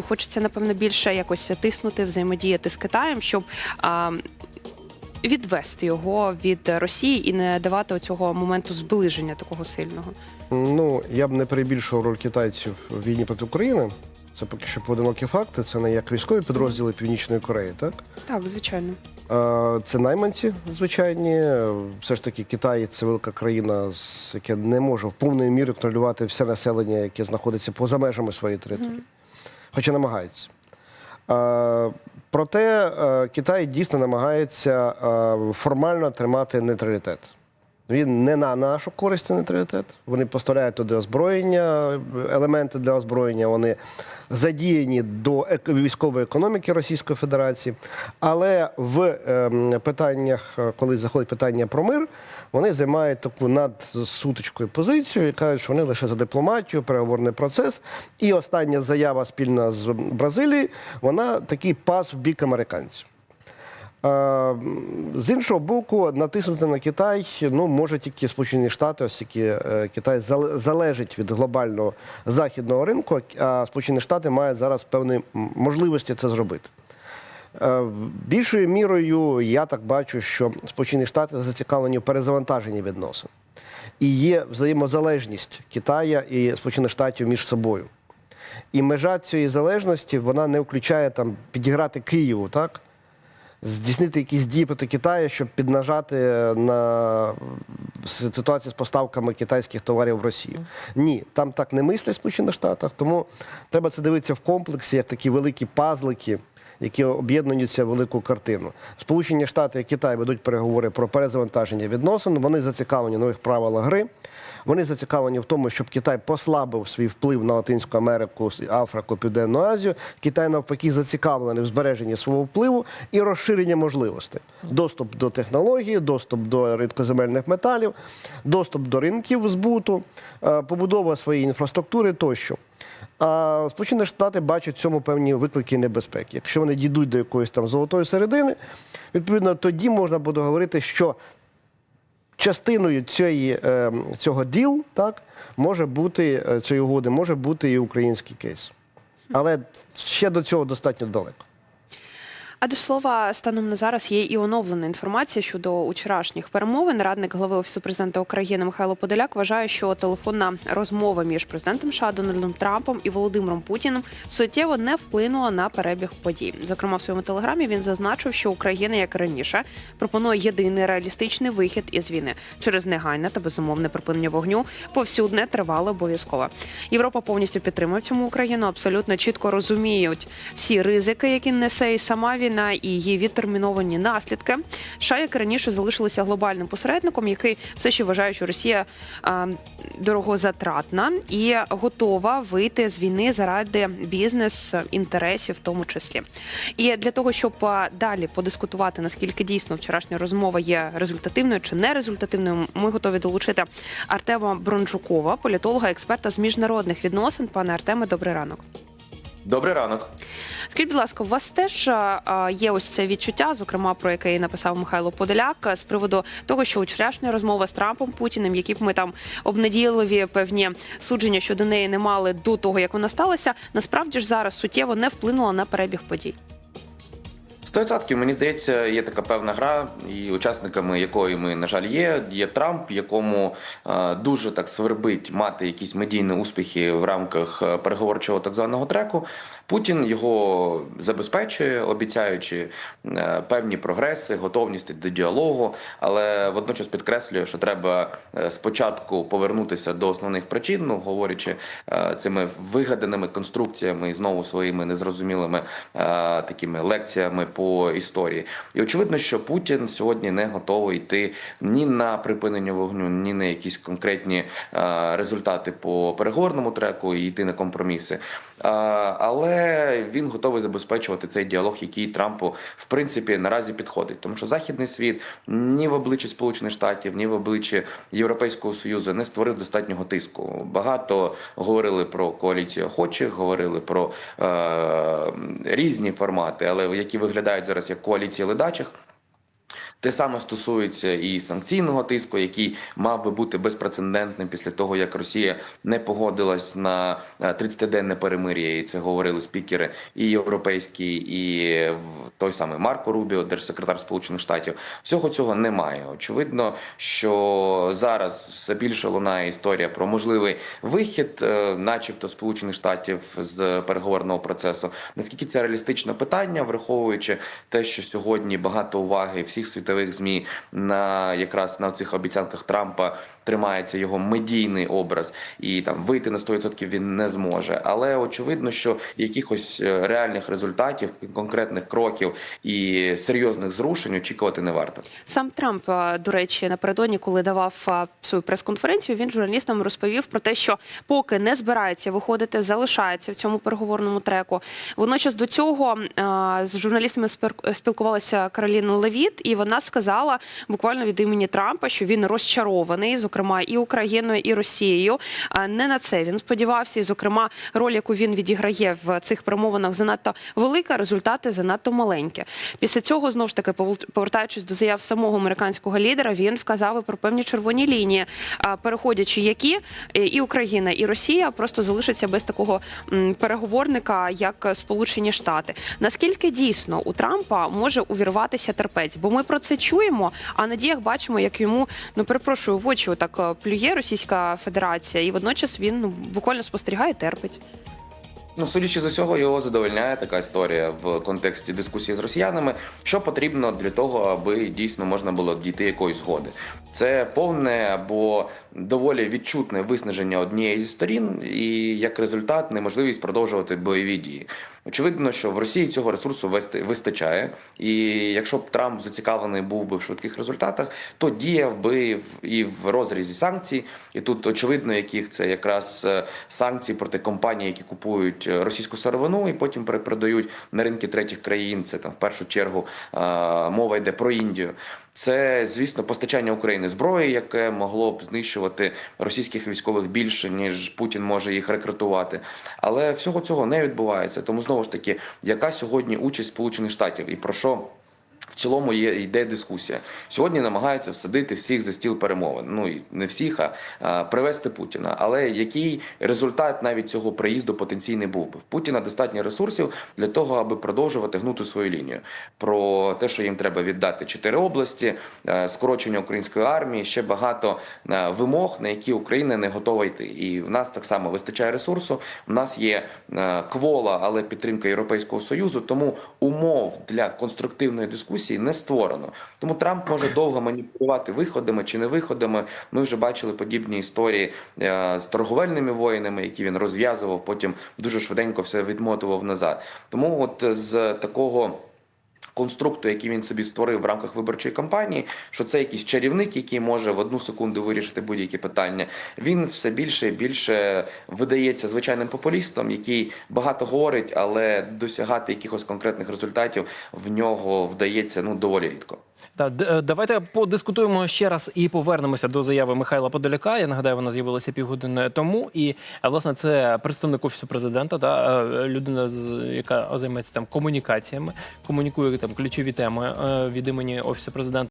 ну хочеться напевно більше якось тиснути, взаємодіяти з Китаєм, щоб а, відвести його від Росії і не давати цього моменту зближення такого сильного. Ну, я б не перебільшував роль китайців в війні проти України. Це поки що поодинокі факти. Це не як військові підрозділи Північної Кореї, так? Так, звичайно. Це найманці звичайні. Все ж таки, Китай це велика країна, яка не може в повної мірі контролювати все населення, яке знаходиться поза межами своєї території, хоча намагається. Е, Проте е, Китай дійсно намагається е, формально тримати нейтралітет. Він не на нашу користь нейтралітет. Вони поставляють туди озброєння, елементи для озброєння. Вони задіяні до військової економіки Російської Федерації. Але в ем, питаннях, е, коли заходить питання про мир, вони займають таку надсутичкою позицію і кажуть, що вони лише за дипломатію, переговорний процес. І остання заява спільна з Бразилією, вона такий пас в бік американців. Е, З іншого боку, натиснути на Китай ну, може тільки Сполучені Штати, оскільки е, Китай зал- залежить від глобального західного ринку, а Сполучені Штати мають зараз певні можливості це зробити. Е, Більшою мірою я так бачу, що Сполучені Штати зацікавлені в перезавантаженні відносин. І є взаємозалежність Китая і Сполучених Штатів між собою. І межа цієї залежності вона не включає там підіграти Києву, так? Здійснити якісь дії проти Китаю, щоб піднажати на ситуацію з поставками китайських товарів в Росію. Ні, там так не мислять в Сполучених Штатах, тому треба це дивитися в комплексі, як такі великі пазлики. Які об'єднуються в велику картину. Сполучені Штати і Китай ведуть переговори про перезавантаження відносин. Вони зацікавлені в нових правилах гри. Вони зацікавлені в тому, щоб Китай послабив свій вплив на Латинську Америку, Африку, Південну Азію. Китай навпаки зацікавлений в збереженні свого впливу і розширенні можливостей. Доступ до технології, доступ до рідкоземельних металів, доступ до ринків збуту, е, побудова своєї інфраструктури тощо. А Сполучені Штати бачать в цьому певні виклики і небезпеки. Якщо вони дійдуть до якоїсь там золотої середини, відповідно тоді можна буде говорити, що частиною цієї, е, цього діл так, може бути е, цієї угоди, може бути і український кейс. Але ще до цього достатньо далеко. А до слова, станом на зараз є і оновлена інформація щодо учорашніх перемовин. Радник глави офісу президента України Михайло Подоляк вважає, що телефонна розмова між президентом США Дональдом Трампом і Володимиром Путіним суттєво не вплинула на перебіг подій. Зокрема, в своєму телеграмі він зазначив, що Україна, як раніше, пропонує єдиний реалістичний вихід із війни через негайне та безумовне припинення вогню повсюдне тривало обов'язково. Європа повністю підтримує цьому Україну. Абсолютно чітко розуміють всі ризики, які несе і сама війна, і її відтерміновані наслідки. США, як раніше, залишилися глобальним посередником, який все ще вважає, що Росія а, дорогозатратна і готова вийти з війни заради бізнес-інтересів, в тому числі. І для того, щоб далі подискутувати, наскільки дійсно вчорашня розмова є результативною чи не результативною, ми готові долучити Артема Брончукова, політолога, експерта з міжнародних відносин. Пане Артеме, добрий ранок. Добрий ранок. Скажіть, будь ласка, у вас теж є ось це відчуття, зокрема про яке і написав Михайло Подоляк, з приводу того, що вчорашня розмова з Трампом Путіним, які б ми там обнадійливі певні судження щодо неї не мали до того, як вона сталася, насправді ж зараз суттєво не вплинула на перебіг подій. 100% мені здається, є така певна гра, і учасниками якої ми, на жаль, є. Є Трамп, якому е, дуже так свербить мати якісь медійні успіхи в рамках е, переговорчого так званого треку. Путін його забезпечує, обіцяючи е, певні прогреси, готовність до діалогу, але водночас підкреслює, що треба спочатку повернутися до основних причин, ну говорячи цими вигаданими конструкціями і знову своїми незрозумілими такими лекціями по історії. І очевидно, що Путін сьогодні не готовий йти ні на припинення вогню, ні на якісь конкретні е, результати по переговорному треку і йти на компроміси. Е, Але він готовий забезпечувати цей діалог, який Трампу в принципі наразі підходить, тому що західний світ ні в обличчі Сполучених Штатів, ні в обличчі Європейського союзу не створив достатнього тиску. Багато говорили про коаліцію охочих, говорили про е, різні формати, але які виглядають зараз як коаліції ледачих. Те саме стосується і санкційного тиску, який мав би бути безпрецедентним після того, як Росія не погодилась на е, 30-денне перемир'я, і це говорили спікери і європейські, і той самий Марко Рубіо, держсекретар Сполучених Штатів. Всього цього немає. Очевидно, що зараз все більше лунає історія про можливий вихід, е, начебто Сполучених Штатів з переговорного процесу. Наскільки це реалістичне питання, враховуючи те, що сьогодні багато уваги всіх світових змі на якраз на цих обіцянках Трампа тримається його медійний образ, і там вийти на 100% він не зможе. Але очевидно, що якихось е, реальних результатів, конкретних кроків і серйозних зрушень очікувати не варто. Сам Трамп, е, до речі, напередодні, коли давав е, свою прес-конференцію, він журналістам розповів про те, що поки не збирається виходити, залишається в цьому переговорному треку. Водночас до цього з журналістами спілкувалася Кароліна Левіт, і вона сказала буквально від імені Трампа, що він розчарований, зокрема, і Україною, і Росією. Не на це він сподівався, і зокрема, роль, яку він відіграє в цих перемовинах, занадто велика, результати занадто маленькі. Після цього знову ж таки повертаючись до заяв самого американського лідера, він вказав про певні червоні лінії, переходячи які е, і Україна, і Росія просто залишаться без такого переговорника, як Сполучені Штати. Наскільки дійсно у Трампа може увірватися терпець? Бо ми про це чуємо, а на діях бачимо, як йому ну перепрошую в очі так плює Російська Федерація, і водночас він ну буквально спостерігає, терпить. Ну, судячи з усього, його задовольняє така історія в контексті дискусії з росіянами. Що потрібно для того, аби дійсно можна було дійти якоїсь згоди? Це повне або доволі відчутне виснаження однієї зі сторін, і як результат неможливість продовжувати бойові дії. Очевидно, що в Росії цього ресурсу вистачає, і якщо б Трамп зацікавлений був би в швидких результатах, то діяв би і в розрізі санкцій. І тут очевидно, яких це якраз е, санкції проти компаній, які купують е, російську сировину і потім перепродають на ринки третіх країн. Це там в першу чергу е, мова йде про Індію. Це, звісно, постачання України зброї, яке могло б знищувати російських військових більше, ніж Путін може їх рекрутувати. Але всього цього не відбувається. Тому знову ж таки, яка сьогодні участь Сполучених Штатів і про що? Цілому є йде дискусія. Сьогодні намагаються всадити всіх за стіл перемовин. Ну і не всіх, а, а привести Путіна. Але який результат навіть цього приїзду потенційний був би? В Путіна достатньо ресурсів для того, аби продовжувати гнути свою лінію. Про те, що їм треба віддати чотири області, е, скорочення української армії, ще багато е, вимог, на які Україна не готова йти. І в нас так само вистачає ресурсу. В нас є е, квола, але підтримка Європейського союзу. Тому умов для конструктивної дискусії не створено. Тому Трамп може довго маніпулювати виходами чи не виходами. Ми вже бачили подібні історії е, з торговельними воїнами, які він розв'язував, потім дуже швиденько все відмотував назад. Тому, от з такого. Конструкту, який він собі створив в рамках виборчої кампанії, що це якийсь чарівник, який може в одну секунду вирішити будь-які питання. Він все більше і більше видається звичайним популістом, який багато говорить, але досягати якихось конкретних результатів в нього вдається ну доволі рідко. Та е, давайте подискутуємо ще раз і повернемося до заяви Михайла Подоляка. Я нагадаю, вона з'явилася півгодини тому. І е, власне це представник офісу президента, та е, людина, яка займається там комунікаціями, комунікує там ключові теми від імені офісу президента.